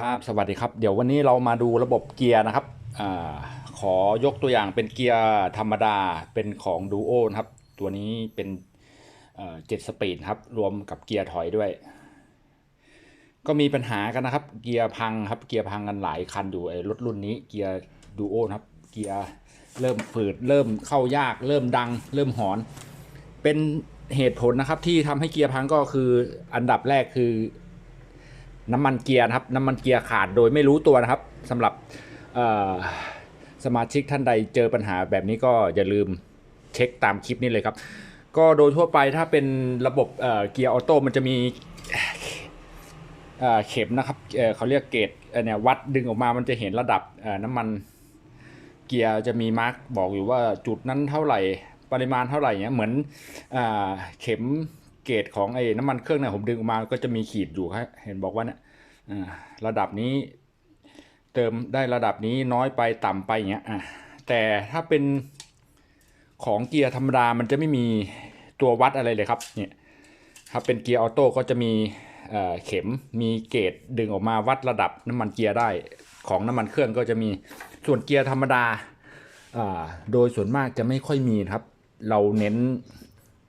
ครับสวัสดีครับ เดี๋ยววันนี้เรามาดูระบบเกียร์นะครับอขอยกตัวอย่างเป็นเกียร์ธรรมดาเป็นของดูโอนะครับ ตัวนี้เป็นเจ็ดสปีดครับรวมกับเกียร์ถอยด้วย ก็มีปัญหากันนะครับ เกียร์พังครับเกียร์พังกันหลายคันอยู่ไอ้รถรุ่นนี้เกียร์ดูโอนะครับ เกียร์เริ่มฝืดเริ่มเข้ายาก เริ่มดัง เริ่มหอน เป็นเหตุผลนะครับที่ทำให้เกียร์พังก็คืออันดับแรกคือ น้ำมันเกียร์นะครับน้ำมันเกียร์ขาดโดยไม่รู้ตัวนะครับสำหรับสมาชิกท่านใดเจอปัญหาแบบนี้ก็อย่าลืมเช็คตามคลิปนี้เลยครับ ก็โดยทั่วไปถ้าเป็นระบบเกียร์ออโต้มันจะมีเข็มนะครับเขาเรียกเกจเนี่ยวัดดึงออกมามันจะเห็นระดับน้ำมันเกียร์จะมีมาร์กบอกอยู่ว่าจุดนั้นเท่าไหร่ปริมาณเท่าไหร่เนี้ยเหมือนอเข็ม เกจของไอ้น้ำมันเครื่องเนี่ยผมดึงออกมาก็จะมีขีดอยู่ครับเห็นบอกว่าเนี่ยระดับนี้เติมได้ระดับนี้น้อยไปต่ำไปอย่างเงี้ยอะแต่ถ้าเป็นของเกียร์ธรรมดามันจะไม่มีตัววัดอะไรเลยครับเนี่ยครับเป็นเกียร์ออโต้ก็จะมีเเข็มมีเกจดึงออกมาวัดระดับน้ำมันเกียร์ได้ของน้ำมันเครื่องก็จะมีส่วนเกียร์ธรรมดาโดยส่วนมากจะไม่ค่อยมีครับ เราเน้น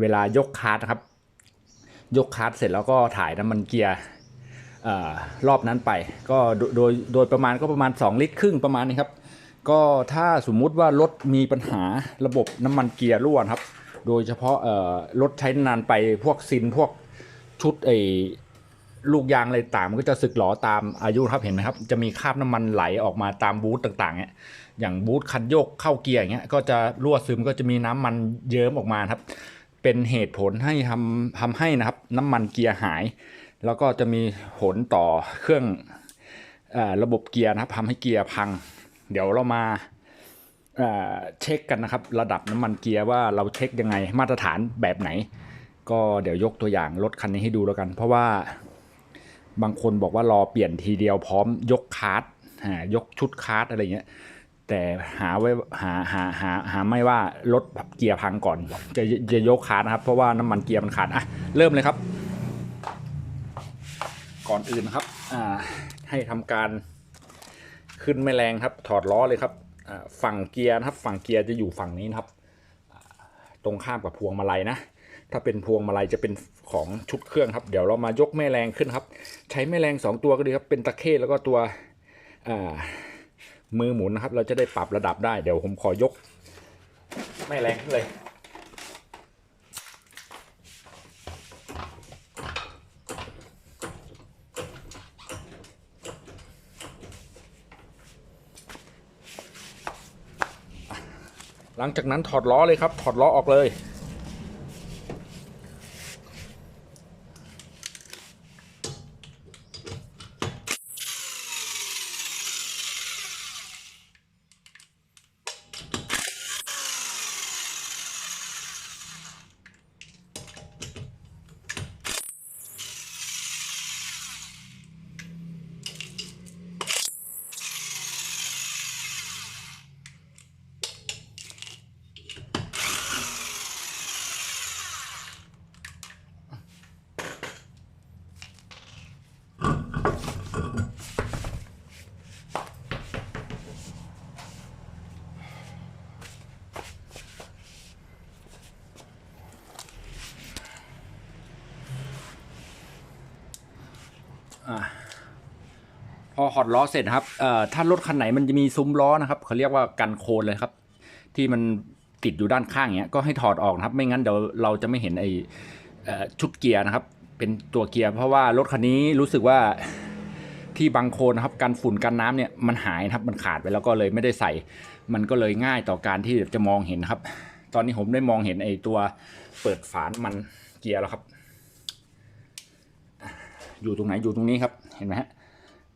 เวลายกคาร์ทครับ ยกคาร์ทเสร็จแล้วก็ถ่ายน้ำมันเกียร์รอบนั้นไป ก็โดยโดยประมาณก็ประมาณ 2 ลิตรครึ่งประมาณนี้ครับ ก็ถ้าสมมุติว่ารถมีปัญหาระบบน้ำมันเกียร์รั่วครับ โดยเฉพาะรถใช้นานไปพวกซินพวกชุดไอ้ลูกยางอะไรต่างมันก็จะสึกหรอตามอายุครับเห็นไหมครับ จะมีคราบน้ำมันไหลออกมาตามบูธต่างๆเนี่ยอย่างบูธคันโยกเข้าเกียร์อย่างเงี้ยก็จะรั่วซึมก็จะมีน้ำมันเยิ้มออกมาครับ เป็นเหตุผลให้ทำทำให้นะครับน้ำมันเกียร์หาย แล้วก็จะมีผลต่อเครื่องอระบบเกียร์นะครับทำให้เกียร์พัง เดี๋ยวเรามาเช็คกันนะครับ ระดับน้ำมันเกียร์ว่าเราเช็คยังไงมาตรฐานแบบไหน ก็เดี๋ยวยกตัวอย่างรถคันนี้ให้ดูแล้วกัน เพราะว่าบางคนบอกว่ารอเปลี่ยนทีเดียวพร้อมยกคาร์ดยกชุดคาร์ดอะไรเงี้ย แต่หาไว้หาหาหาหาไม่ว่ารถเกียร์พังก่อน จะจะยกคาดนะครับ เพราะว่าน้ำมันเกียร์มันขาดอะเริ่มเลยครับ ก่อนอื่นครับอ่าให้ทำการขึ้นแม่แรงครับ ถอดล้อเลยครับฝั่งเกียร์นะครับ ฝั่งเกียร์จะอยู่ฝั่งนี้นะครับ ตรงข้ามกับพวงมาลัยนะถ้าเป็นพวงมาลัยจะเป็นของชุดเครื่องครับ เดี๋ยวเรามายกแม่แรงขึ้นครับ ใช้แม่แรงสองตัวก็ดีครับเป็นตะเข้แล้วก็ตัวอ่า มือหมุนนะครับ เราจะได้ปรับระดับได้เดี๋ยวผมขอยกแม่แรงขึ้นเลยหลังจากนั้นถอดล้อเลยครับ ถอดล้อออกเลย พอหอดล้อเสร็จครับถ้ารถคันไหนมันจะมีซุ้มล้อนะครับเขาเรียกว่ากันโคลนเลยครับ ที่มันติดอยู่ด้านข้างอย่างเงี้ยก็ให้ถอดออกนะครับ ไม่งั้นเดี๋ยวเราจะไม่เห็นไอชุดเกียร์นะครับ เป็นตัวเกียร์เพราะว่ารถคันนี้รู้สึกว่าที่บังโคลนนะครับกันฝุ่นกันน้ำเนี่ยมันหายนะครับมันขาดไปแล้วก็เลยไม่ได้ใส่ มันก็เลยง่ายต่อการที่จะมองเห็นครับ ตอนนี้ผมได้มองเห็นไอตัวเปิดฝานมันเกียร์แล้วครับ อยู่ตรงไหนอยู่ตรงนี้ครับ เห็นไหมฮะ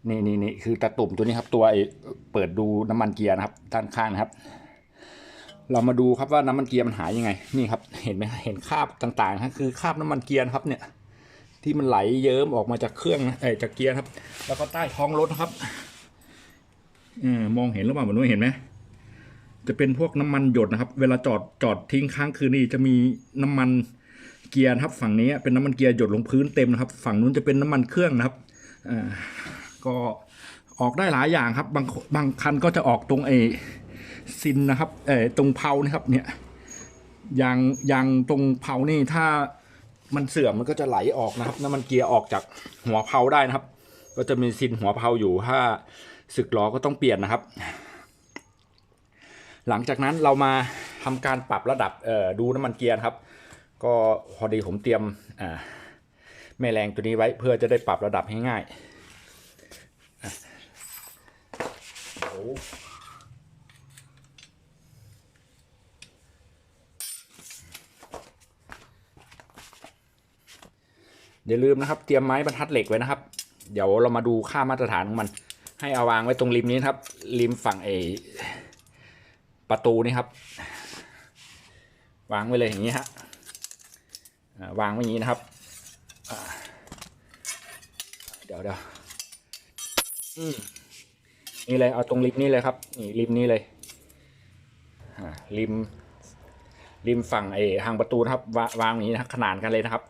นี่นี่นี่คือตะตุ่มตัวนี้ครับตัวไอเปิดดูน้ำมันเกียร์นะครับด้านข้างนะครับ เรามาดูครับว่าน้ำมันเกียร์มันหายยังไง นี่ครับ เห็นไหมเห็นคราบต่างๆนะคือคราบน้ำมันเกียร์ครับเนี่ย ที่มันไหลเยิ้มออกมาจากเครื่องเอจากเกียร์ครับ แล้วก็ใต้ท้องรถนะครับอมองเห็นหรือเปล่าเหมือนเห็นไหมจะเป็นพวกน้ำมันหยดนะครับ เวลาจอดจอดทิ้งค้างคืนนี่จะมีน้ำมัน เกียร์นะครับ ฝั่งนี้เป็นน้ำมันเกียร์หยดลงพื้นเต็มนะครับ ฝั่งนู้นจะเป็นน้ำมันเครื่องนะครับก็ออกได้หลายอย่างครับ บางบางคันก็จะออกตรงไอซินนะครับเออตรงเพานะครับเนี่ยยางยางตรงเพานี่ถ้ามันเสื่อมมันก็จะไหลออกนะครับน้ำมันเกียร์ออกจากหัวเพาได้นะครับ ก็จะมีซินหัวเพาอยู่ถ้าสึกล้อก็ต้องเปลี่ยนนะครับ หลังจากนั้นเรามาทำการปรับระดับดูน้ำมันเกียร์ครับ ก็พอดีผมเตรียมแม่แรงตัวนี้ไว้เพื่อจะได้ปรับระดับให้ง่ายอะเดี๋ยวอย่าลืมนะครับเตรียมไม้บรรทัดเหล็กไว้นะครับ เดี๋ยวเรามาดูค่ามาตรฐานของมัน ให้เอาวางไว้ตรงริมนี้นครับริมฝั่งเอประตูนี่ครับ วางไว้เลยอย่างนี้ฮะ วางไว้อย่างนี้นะครับเดี๋ยวเดี๋ยวนี่เลยเอาตรงริมนี้เลยครับนี่ริมนี้เลยริมริมฝั่งไอ้ทางประตูนะครับวาวางอย่างนี้นะขนานกันเลยนะครับ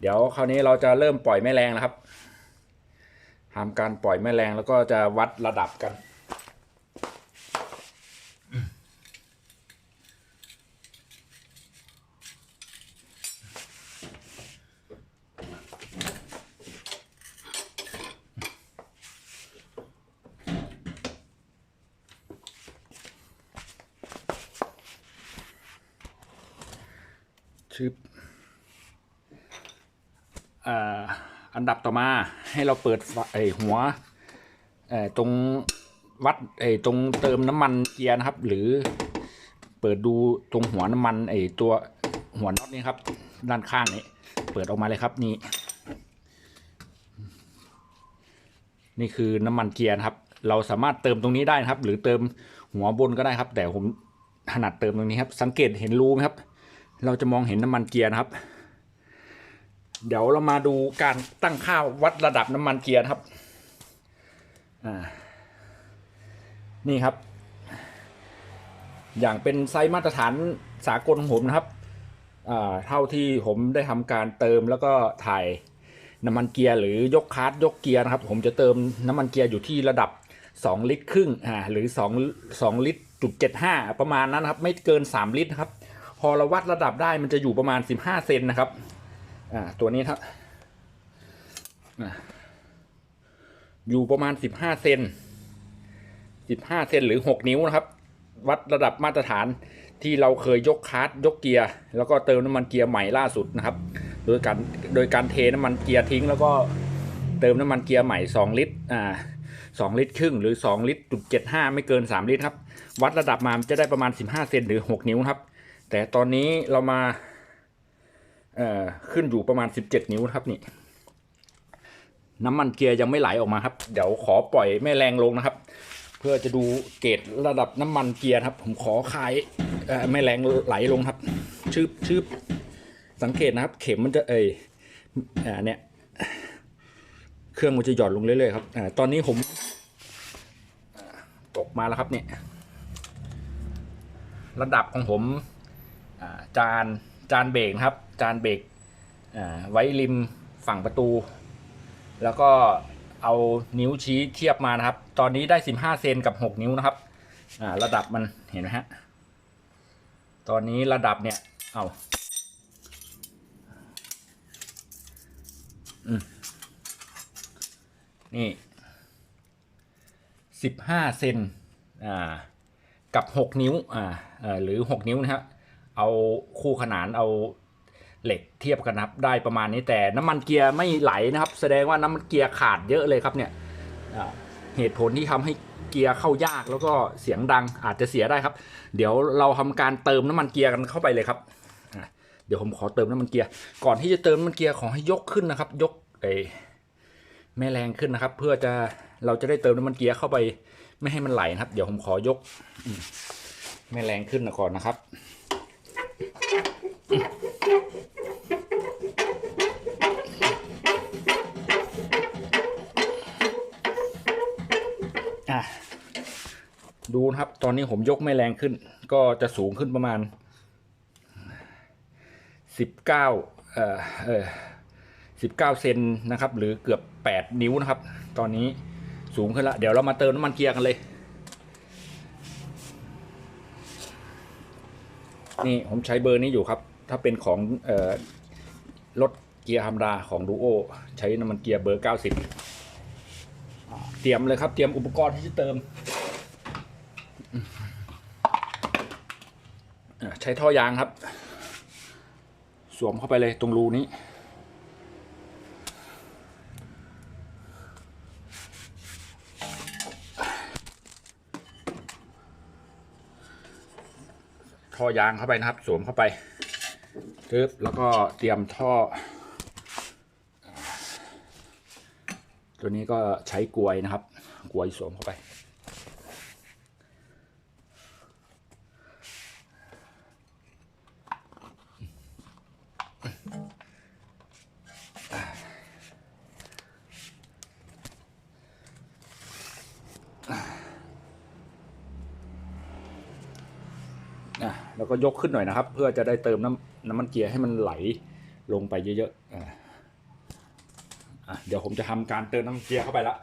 เดี๋ยวคราวนี้เราจะเริ่มปล่อยแม่แรงแล้วครับทำการปล่อยแม่แรงแล้วก็จะวัดระดับกัน อันดับต่อมาให้เราเปิดฝาไอหัวตรงวัดไอตรงเติมน้ำมันเกียร์นะครับ หรือเปิดดูตรงหัวน้ำมันไอตัวหัวน็อตนี่ครับ ด้านข้างนี้เปิดออกมาเลยครับนี่ นี่คือน้ำมันเกียร์ครับ เราสามารถเติมตรงนี้ได้นะครับ หรือเติมหัวบนก็ได้ครับ แต่ผมถนัดเติมตรงนี้ครับ สังเกตเห็นรูไหมครับ เราจะมองเห็นน้ำมันเกียร์นะครับ เดี๋ยวเรามาดูการตั้งค่าวัดระดับน้ำมันเกียร์ครับ อ่า นี่ครับ อย่างเป็นไซส์มาตรฐานสากลของผมนะครับ อ่า เท่าที่ผมได้ทำการเติมแล้วก็ถ่ายน้ำมันเกียร์หรือยกคาร์ดยกเกียร์นะครับ ผมจะเติมน้ำมันเกียร์อยู่ที่ระดับ 2 ลิตรครึ่ง อ่า หรือ2 2ลิตรจุด75ประมาณนั้นนะครับ ไม่เกิน 3 ลิตรนะครับ พอเราวัดระดับได้มันจะอยู่ประมาณ 15 เซนนะครับ อ่าตัวนี้ครับอ่าอยู่ประมาณ15เซน15เซนหรือ6นิ้วนะครับ วัดระดับมาตรฐานที่เราเคยยกคาร์ดยกเกียร์ แล้วก็เติมน้ำมันเกียร์ใหม่ล่าสุดนะครับ โดยการโดยการเทน้ำมันเกียร์ทิ้ง แล้วก็เติมน้ำมันเกียร์ใหม่2ลิตรอ่า2ลิตรครึ่งหรือ2ลิตรจุด75ไม่เกิน3ลิตรครับ วัดระดับมามันจะได้ประมาณ15เซนหรือ6นิ้วครับ แต่ตอนนี้เรามา เอ่อขึ้นอยู่ประมาณ 17 นิ้วครับนี่ น้ำมันเกียร์ยังไม่ไหลออกมาครับ เดี๋ยวขอปล่อยแม่แรงลงนะครับ เพื่อจะดูเกรดระดับน้ำมันเกียร์ครับ ผมขอคลายแม่แรงไหลลงครับ ชืบชืบสังเกตนะครับ เข็มมันจะเอ่ยอ่าเนี่ยเครื่องมันจะหย่อนลงเรื่อยๆครับอ่าตอนนี้ผมตกมาแล้วครับเนี่ยระดับของผมจานจานเบรกนะครับ จานเบรกไว้ริมฝั่งประตู แล้วก็เอานิ้วชี้เทียบมานะครับ ตอนนี้ได้ 15 เซนกับ 6 นิ้วนะครับระดับมันเห็นไหมฮะ ตอนนี้ระดับเนี่ย เอาอนี่ 15 เซนอ่ากับ 6 นิ้วอ่าหรือ 6 นิ้วนะครับเอาคู่ขนานเอา เหล็กเทียบกันนะครับได้ประมาณนี้แต่น้ำมันเกียร์ไม่ไหลนะครับ แสดงว่าน้ำมันเกียร์ขาดเยอะเลยครับเนี่ยเหตุผลที่ทำให้เกียร์เข้ายากแล้วก็เสียงดังอาจจะเสียได้ครับ เดี๋ยวเราทำการเติมน้ำมันเกียร์กันเข้าไปเลยครับเดี๋ยวผมขอเติมน้ำมันเกียร์ก่อนที่จะเติมน้ำมันเกียร์ขอให้ยกขึ้นนะครับ ยกไอแม่แรงขึ้นนะครับ เพื่อจะเราจะได้เติมน้ำมันเกียร์เข้าไป ไม่ให้มันไหลนะครับ เดี๋ยวผมขอยกแม่แรงขึ้นก่อนนะครับ ดูนะครับ ตอนนี้ผมยกไม่แรงขึ้น ก็จะสูงขึ้นประมาณสิบเก้าเอ่อเออสิบเก้าเซนนะครับ หรือเกือบแปดนิ้วนะครับ ตอนนี้สูงขึ้นแล้วเดี๋ยวเรามาเติมน้ำมันเกียร์กันเลย นี่ผมใช้เบอร์นี้อยู่ครับ ถ้าเป็นของเอ่อรถเกียร์ธรรมดาของดูโอใช้น้ำมันเกียร์เบอร์90เตรียมเลยครับ เตรียมอุปกรณ์ที่จะเติมอ่า ใช้ท่อยางครับ สวมเข้าไปเลยตรงรูนี้ท่อยางเข้าไปนะครับ สวมเข้าไปปึ๊บแล้วก็เตรียมท่อ ตัวนี้ก็ใช้กลวยนะครับ กลวยสวมเข้าไป อะแล้วก็ยกขึ้นหน่อยนะครับ เพื่อจะได้เติมน้ำน้ำมันเกียร์ให้มันไหลลงไปเยอะๆอะเดี๋ยวผมจะทำการเติมน้ำมันเกียร์เข้าไปละ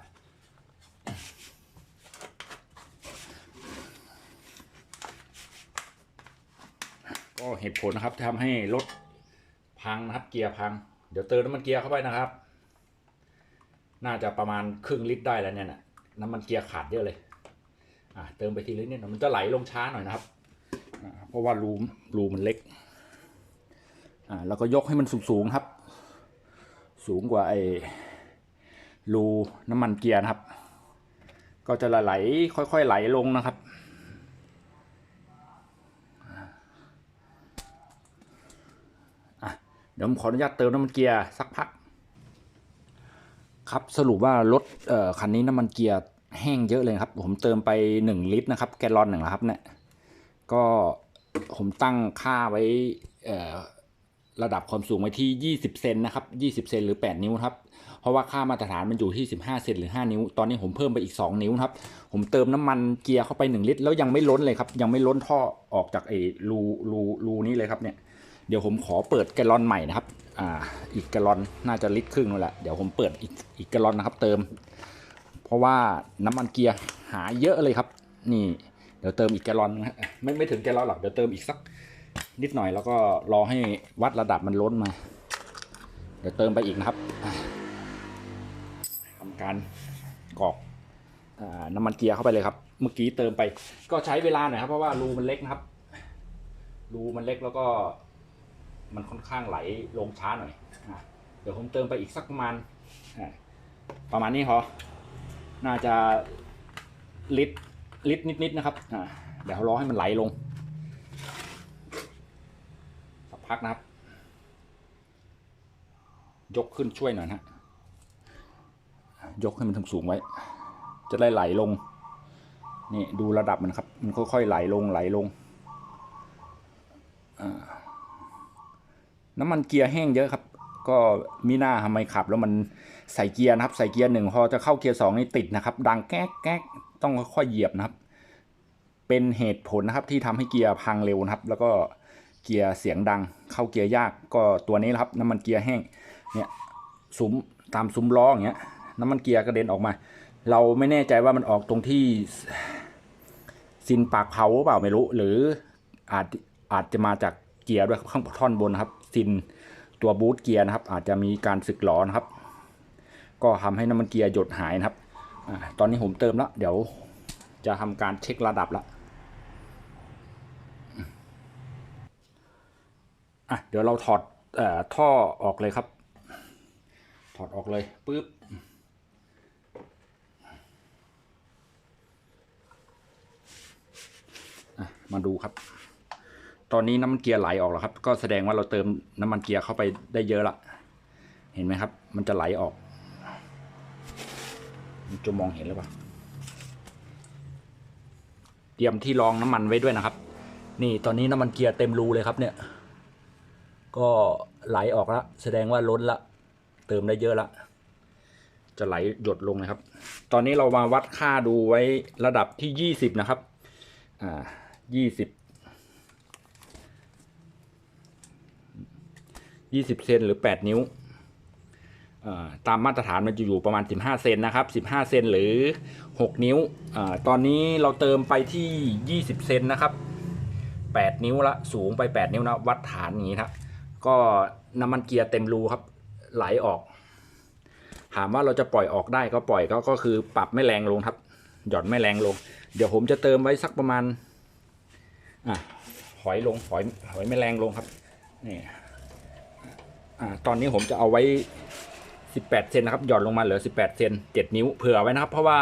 ก็เหตุผลนะครับที่ทำให้รถพังนะครับเกียร์พัง เดี๋ยวเติมน้ำมันเกียร์เข้าไปนะครับ น่าจะประมาณครึ่งลิตรได้แล้วเนี่ยนะน้ำมันเกียร์ขาดเยอะเลยอะเติมไปทีละนิดหน่ยมันจะไหลลงช้าหน่อยนะครับ เพราะว่ารูรูมันเล็ก อ่าแล้วก็ยกให้มันสูงๆครับ สูงกว่าไอ้รูน้ำมันเกียร์นะครับ ก็จะไหลค่อยๆไหลลงนะครับอะเดี๋ยวผมขออนุญาตเติมน้ำมันเกียร์สักพัก ครับสรุปว่ารถคันนี้น้ำมันเกียร์แห้งเยอะเลยครับ ผมเติมไป 1 ลิตรนะครับ แกลลอนหนึ่งนะครับเนี่ย ก็ผมตั้งค่าไว้ระดับความสูงไว้ที่ 20 เซนนะครับ 20 เซนหรือ 8 นิ้วครับ เพราะว่าค่ามาตรฐานมันอยู่ที่ 15 เซนหรือ 5 นิ้ว ตอนนี้ผมเพิ่มไปอีก 2 นิ้วครับ ผมเติมน้ำมันเกียร์เข้าไป 1 ลิตร แล้วยังไม่ล้นเลยครับ ยังไม่ล้นท่อออกจากไอ้รูรูรูนี้เลยครับเนี่ย เดี๋ยวผมขอเปิดแกลลอนใหม่นะครับ อ่า อีกแกลลอนน่าจะลิตรครึ่งนั่นแหละ เดี๋ยวผมเปิดอีกอีกแกลลอนนะครับ เติม เพราะว่าน้ำมันเกียร์หายเยอะเลยครับ นี่ เดี๋ยวเติมอีกแกลลอนนะฮะไม่ไม่ถึงแกลลอนหรอกเดี๋ยวเติมอีกสักนิดหน่อยแล้วก็รอให้วัดระดับมันล้นมา เดี๋ยวเติมไปอีกนะครับทำการกรอกน้ำมันเกียร์เข้าไปเลยครับ เมื่อกี้เติมไป ก็ใช้เวลาหน่อยครับเพราะว่ารูมันเล็กนะครับ รูมันเล็กแล้วก็ มันค่อนข้างไหลลงช้าหน่อยเดี๋ยวผมเติมไปอีกสักประมาณประมาณนี้พอน่าจะลิตร ลิตรนิดๆนะครับอ่าเดี๋ยวรอให้มันไหลลงสักพักนะครับ ยกขึ้นช่วยหน่อยนะยกให้มันสูงไว้ จะได้ไหลลงนี่ดูระดับมันครับ มันค่อยๆไหลลงไหลลงน้ำมันเกียร์แห้งเยอะครับ ก็มีหน้าทำไมขับ แล้วมันใส่เกียร์นะครับ ใส่เกียร์หนึ่งพอจะเข้าเกียร์สองนี่ติดนะครับ ดังแก๊กแก๊ก ต้องค่อยเหยียบนะครับ เป็นเหตุผลนะครับที่ทำให้เกียร์พังเร็วนะครับ แล้วก็เกียร์เสียงดัง เข้าเกียร์ยากก็ตัวนี้แหละครับ น้ำมันเกียร์แห้งเนี่ยซุ้มตามซุ้มล้ออย่างเงี้ยน้ำมันเกียร์กระเด็นออกมา เราไม่แน่ใจว่ามันออกตรงที่ซินปากเผาเปล่าไม่รู้ หรืออาจอาจจะมาจากเกียร์ด้วยข้างท่อนบนนะครับซินตัวบูทเกียร์นะครับ อาจจะมีการสึกหลอนะครับ ก็ทำให้น้ำมันเกียร์หยดหายนะครับ อตอนนี้ผมเติมแล้ว เดี๋ยวจะทำการเช็คระดับแล้วอะเดี๋ยวเราถอดอท่อออกเลยครับ ถอดออกเลยปุ๊บมาดูครับ ตอนนี้น้ำมันเกียร์ไหลออกแล้วครับ ก็แสดงว่าเราเติมน้ำมันเกียร์เข้าไปได้เยอะละ เห็นไหมครับ มันจะไหลออก จะมองเห็นหรือเปล่า เตรียมที่รองน้ำมันไว้ด้วยนะครับ นี่ตอนนี้น้ำมันเกียร์เต็มรูเลยครับเนี่ย ก็ไหลออกล้วแสดงว่าล้นละ เติมได้เยอะละ จะไหลหยดลงนะครับ ตอนนี้เรามาวัดค่าดูไว้ระดับที่ยี่สิบนะครับ อ่ายี่สิบยี่สิบเซนหรือแปดนิ้ว ตามมาตรฐานมันจะอยู่ประมาณ 15 เซนนะครับ 15 เซนหรือ 6 นิ้วอตอนนี้เราเติมไปที่ 20 เซนนะครับ 8 นิ้วละสูงไป 8 นิ้วนะวัดฐานอย่างนี้ครับก็น้ำมันเกียร์เต็มรูครับไหลออก ถามว่าเราจะปล่อยออกได้ก็ปล่อยก็ก็คือปรับไม่แรงลงครับ หย่อนไม่แรงลง เดี๋ยวผมจะเติมไว้สักประมาณอะหอยลงหอยหอยไม่แรงลงครับนี่อ่าตอนนี้ผมจะเอาไว้ 18 เซนนะครับ หย่อนลงมาเหลือ 18 เซน7 นิ้ว เผื่อไว้นะครับ เพราะว่า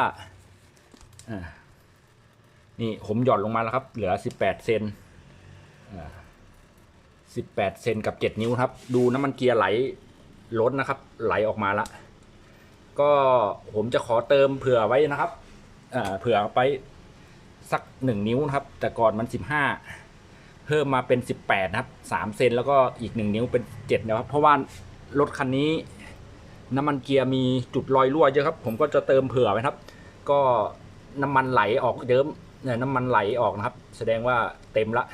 นี่ผมหย่อนลงมาแล้วครับ เหลือ 18 เซน18 เซนกับ 7 นิ้วครับ ดูน้ำมันเกียร์ไหลล้นนะครับ ไหลออกมาละ ก็ผมจะขอเติมเผื่อไว้นะครับเผื่อไปสักหนึ่งนิ้วนะครับ แต่ก่อนมัน 15 เพิ่มมาเป็น 18 นะครับ 3 เซนแล้วก็อีก 1 นิ้วเป็น 7 นะครับ เพราะว่ารถคันนี้ น้ำมันเกียร์มีจุดรอยรั่วเยอะครับ ผมก็จะเติมเผื่อไว้ครับ ก็น้ำมันไหลออกเยิ้มเนี่ยน้ำมันไหลออกนะครับ แสดงว่าเต็มละ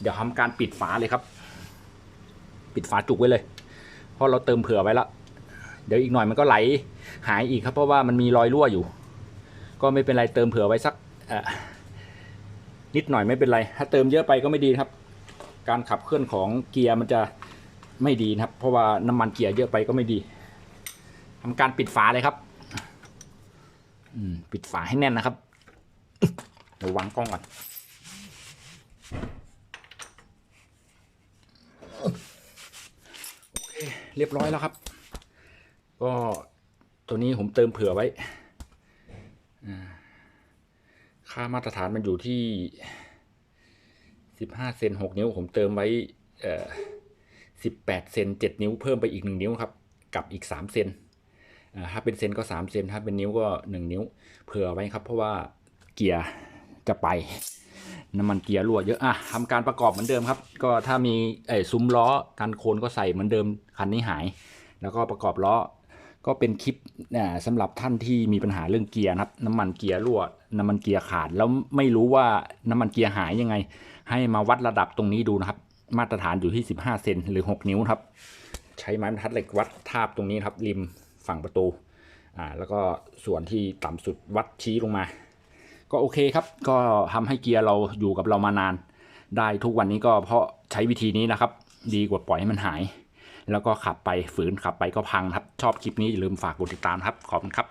เดี๋ยวทำการปิดฝาเลยครับ ปิดฝาจุกไว้เลย เพราะเราเติมเผื่อไว้ละเดี๋ยวอีกหน่อยมันก็ไหลหายอีกครับเพราะว่ามันมีรอยรั่วอยู่ ก็ไม่เป็นไรเติมเผื่อไว้สักนิดหน่อยไม่เป็นไร ถ้าเติมเยอะไปก็ไม่ดีครับ การขับเคลื่อนของเกียร์มันจะไม่ดีนะครับ เพราะว่าน้ำมันเกียร์เยอะไปก็ไม่ดี ทำการปิดฝาเลยครับปิดฝาให้แน่นนะครับเดี๋ยววางกล้องก่อนโอเคเรียบร้อยแล้วครับ ก็ตัวนี้ผมเติมเผื่อไว้ค่ามาตรฐานมันอยู่ที่สิบห้าเซนหกนิ้ว ผมเติมไว้สิบแปดเซนเจ็ดนิ้วเพิ่มไปอีกหนึ่งนิ้วครับ กับอีกสามเซน ถ้าเป็นเซนก็3เซนถ้าเป็นนิ้วก็ 1 นิ้ว เผื่อไว้ครับ เพราะว่าเกียร์จะไป น้ำมันเกียร์รั่วเยอะอะทำการประกอบเหมือนเดิมครับ ก็ถ้ามีไอ้ซุ้มล้อกันโคนก็ใส่เหมือนเดิมคันนี้หาย แล้วก็ประกอบล้อก็เป็นคลิปอ่าสำหรับท่านที่มีปัญหาเรื่องเกียร์นะครับ น้ำมันเกียร์รั่ว น้ำมันเกียร์ขาด แล้วไม่รู้ว่าน้ำมันเกียร์หายยังไง ให้มาวัดระดับตรงนี้ดูนะครับ มาตรฐานอยู่ที่ 15 เซนหรือ 6 นิ้วครับ ใช้ไม้บรรทัดเหล็กวัดทาบตรงนี้ครับริม ฝั่งประตูอ่าแล้วก็ส่วนที่ต่ำสุดวัดชี้ลงมา ก็โอเคครับ ก็ทำให้เกียร์เราอยู่กับเรามานาน ได้ทุกวันนี้ก็เพราะใช้วิธีนี้นะครับ ดีกว่าปล่อยให้มันหาย แล้วก็ขับไปฝืนขับไปก็พังครับ ชอบคลิปนี้อย่าลืมฝากกดติดตามครับขอบคุณครับ